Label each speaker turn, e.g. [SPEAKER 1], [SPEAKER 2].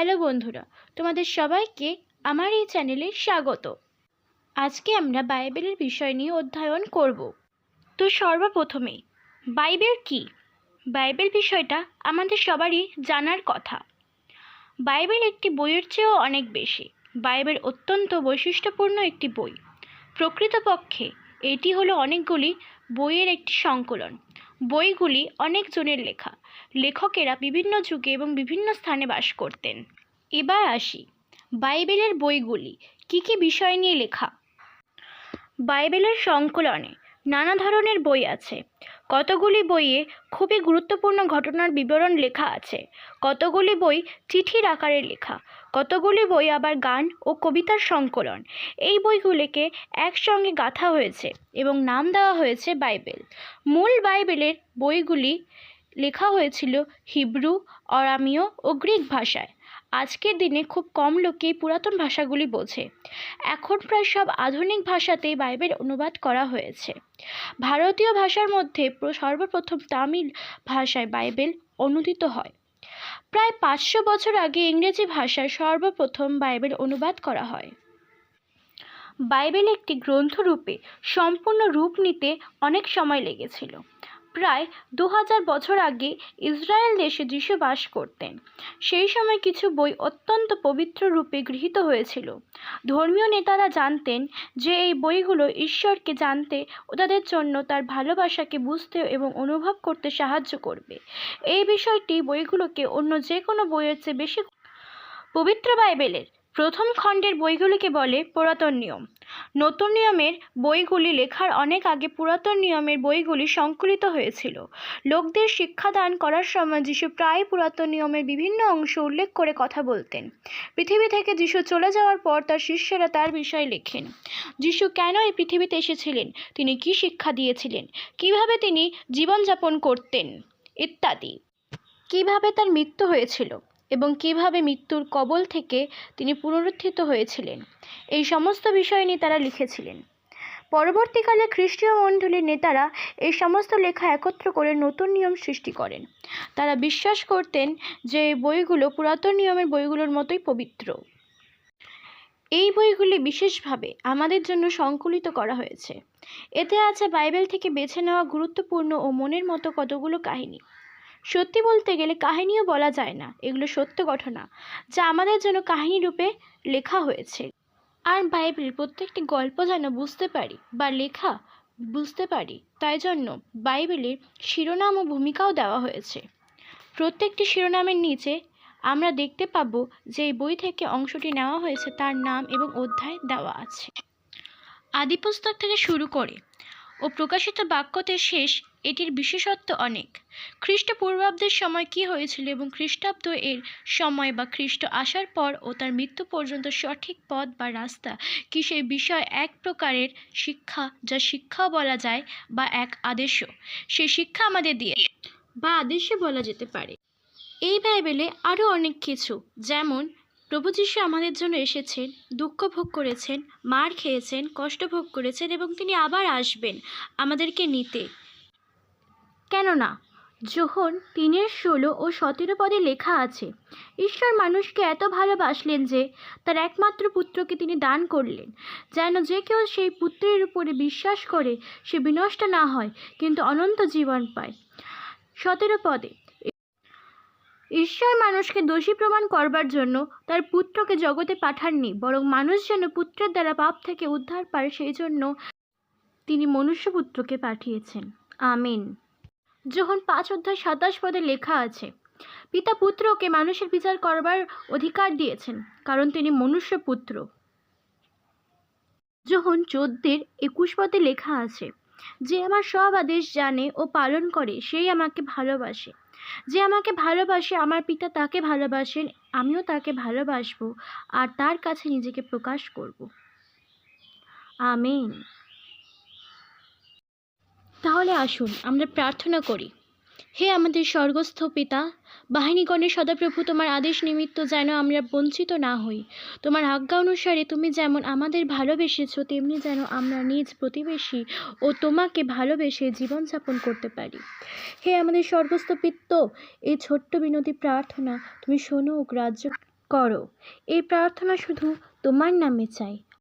[SPEAKER 1] Hello বন্ধুরা, তোমাদের সবাইকে আমার এই চ্যানেলে স্বাগত। আজকে আমরা বাইবেলের বিষয় নিয়ে অধ্যয়ন করব। তো সর্বপ্রথমে, বাইবেল কি? বাইবেল বিষয়টা আমাদের সবারই জানার কথা। বাইবেল একটি বইয়ের চেয়েও অনেক বেশি। বাইবেল অত্যন্ত বৈশিষ্ট্যপূর্ণ একটি বই। প্রকৃতপক্ষে এটি হলো অনেকগুলি বইয়ের একটি সংকলন। বইগুলি অনেকজনের লেখা। লেখকেরা বিভিন্ন যুগে এবং বিভিন্ন স্থানে বাস করতেন। এবার আসি। বাইবেলের বইগুলি কী কী বিষয় নিয়ে লেখা? বাইবেলের সংকলনে নানা ধরনের বই আছে। কতগুলি বইয়ে খুবই গুরুত্বপূর্ণ ঘটনার বিবরণ লেখা আছে। কতগুলি বই চিঠির আকারে লেখা, কতগুলি বই আবার গান ও কবিতার সংকলন। এই বইগুলিকে একসঙ্গে গাঁথা হয়েছে এবং নাম দেওয়া হয়েছে বাইবেল। মূল বাইবেলের বইগুলি লেখা হয়েছিল হিব্রু, অরামীয় ও গ্রিক ভাষায়। আজকের দিনে খুব কম লোকেই পুরাতন ভাষাগুলি বোঝে। এখন প্রায় সব আধুনিক ভাষাতেই বাইবেল অনুবাদ করা হয়েছে। ভারতীয় ভাষার মধ্যে সর্বপ্রথম তামিল ভাষায় বাইবেল অনুদিত হয়। প্রায় পাঁচশো বছর আগে ইংরেজি ভাষায় সর্বপ্রথম বাইবেল অনুবাদ করা হয়। বাইবেল একটি গ্রন্থরূপে সম্পূর্ণ রূপ নিতে অনেক সময় লেগেছিল। প্রায় দু হাজার বছর আগে ইসরায়েল দেশে যিশু বাস করতেন। সেই সময় কিছু বই অত্যন্ত পবিত্র রূপে গৃহীত হয়েছিল। ধর্মীয় নেতারা জানতেন যে এই বইগুলো ঈশ্বরকে জানতে ও তাদের জন্য তার ভালোবাসাকে বুঝতে এবং অনুভব করতে সাহায্য করবে। এই বিষয়টি বইগুলোকে অন্য যে কোনো বইয়ের চেয়ে বেশি পবিত্র বাইবেলের প্রথম খণ্ডের বইগুলিকে বলে পুরাতন নিয়ম। নতুন নিয়মের বইগুলি লেখার অনেক আগে পুরাতন নিয়মের বইগুলি সংকলিত হয়েছিল। লোকদের শিক্ষাদান করার সময় যিশু প্রায় পুরাতন নিয়মের বিভিন্ন অংশ উল্লেখ করে কথা বলতেন। পৃথিবী থেকে যিশু চলে যাওয়ার পর তার শিষ্যরা তার বিষয়ে লেখেন। যিশু কেন এই পৃথিবীতে এসেছিলেন? তিনি কী শিক্ষা দিয়েছিলেন? কীভাবে তিনি জীবনযাপন করতেন? ইত্যাদি। কীভাবে তার মৃত্যু হয়েছিল? এবং কীভাবে মৃত্যুর কবল থেকে তিনি পুনরুত্থিত হয়েছিলেন। এই সমস্ত বিষয় নিয়ে তারা লিখেছিলেন। পরবর্তীকালে খ্রিস্টীয় মণ্ডলীর নেতারা এই সমস্ত লেখা একত্র করে নতুন নিয়ম সৃষ্টি করেন। তারা বিশ্বাস করতেন যে বইগুলো পুরাতন নিয়মের বইগুলোর মতোই পবিত্র। এই বইগুলি বিশেষভাবে আমাদের জন্য সংকলিত করা হয়েছে। এতে আছে বাইবেল থেকে বেছে নেওয়া গুরুত্বপূর্ণ ও মনের মতো কতগুলো কাহিনী। সত্যি বলতে গেলে কাহিনীও বলা যায় না। এগুলো সত্য ঘটনা, যা আমাদের জন্য কাহিনী রূপে লেখা হয়েছে। আর বাইবেলের প্রত্যেকটি গল্প যেন বুঝতে পারি বা লেখা বুঝতে পারি, তাই জন্য বাইবেলের শিরোনাম ও ভূমিকাও দেওয়া হয়েছে। প্রত্যেকটি শিরোনামের নিচে আমরা দেখতে পাব যে বই থেকে অংশটি নেওয়া হয়েছে, তার নাম এবং অধ্যায় দেওয়া আছে। আদিপুস্তক থেকে শুরু করে ও প্রকাশিত বাক্যতে শেষ, এটির বিশেষত্ব অনেক। খ্রিস্টপূর্বাব্দের সময় কি হয়েছিল এবং খ্রিস্টাব্দ এর সময় বা খ্রিস্ট আসার পর ও তার মৃত্যু পর্যন্ত সঠিক পথ বা রাস্তা কি সেই বিষয় এক প্রকারের শিক্ষা যা শিক্ষাও বলা যায় বা এক আদেশও? সেই শিক্ষা আমাদের দিয়ে বা আদেশও বলা যেতে পারে। এই বাইবেলে আরও অনেক কিছু, যেমন প্রভু যীশু আমাদের জন্য এসেছেন, দুঃখ ভোগ করেছেন, মার খেয়েছেন, কষ্ট ভোগ করেছেন এবং তিনি আবার আসবেন আমাদেরকে নিতে। কেননা, যখন তিনের ষোলো ও সতেরো পদে লেখা আছে, ঈশ্বর মানুষকে এত ভালোবাসলেন যে তার একমাত্র পুত্রকে তিনি দান করলেন, যেন যে কেউ সেই পুত্রের উপরে বিশ্বাস করে সে বিনষ্ট না হয়, কিন্তু অনন্ত জীবন পায়। সতেরো পদে ঈশ্বর মানুষকে দোষী প্রমাণ করবার জন্য তার পুত্রকে জগতে পাঠাননি, বরং মানুষ যেন পুত্রের দ্বারা পাপ থেকে উদ্ধার পায়, সেই জন্য তিনি মনুষ্যপুত্রকে পাঠিয়েছেন। আমিন। যখন পাঁচ অধ্যায় সাতাশ পদে লেখা আছে, পিতা পুত্রকে মানুষের বিচার করবার অধিকার দিয়েছেন, কারণ তিনি মনুষ্যপুত্র। যখন চোদ্দের একুশ পদে লেখা আছে, যে আমার সব আদেশ জানে ও পালন করে, সেই আমাকে ভালোবাসে। যে আমাকে ভালোবাসে, আমার পিতা তাকে ভালোবাসেন, আমিও তাকে ভালোবাসবো আর তার কাছে নিজেকে প্রকাশ করব। আমিন। তাহলে আসুন, আমরা প্রার্থনা করি। হে আমাদের স্বর্গস্থ পিতা বাহিনীগণের সদাপ্রভু তোমার আদেশ নিমিত্ত যেন আমরা বঞ্চিত না হই। তোমার আজ্ঞা অনুসারে তুমি যেমন আমাদের ভালোবেসেছো, তেমনি যেন আমরা নিজ প্রতিবেশী ও তোমাকে ভালোবেসে জীবনযাপন করতে পারি। হে আমাদের স্বর্গস্থ পিত্ত, এই ছোট্ট বিনতি প্রার্থনা তুমি শোনো ও গ্রাহ্য করো। এই প্রার্থনা শুধু তোমার নামে চাই।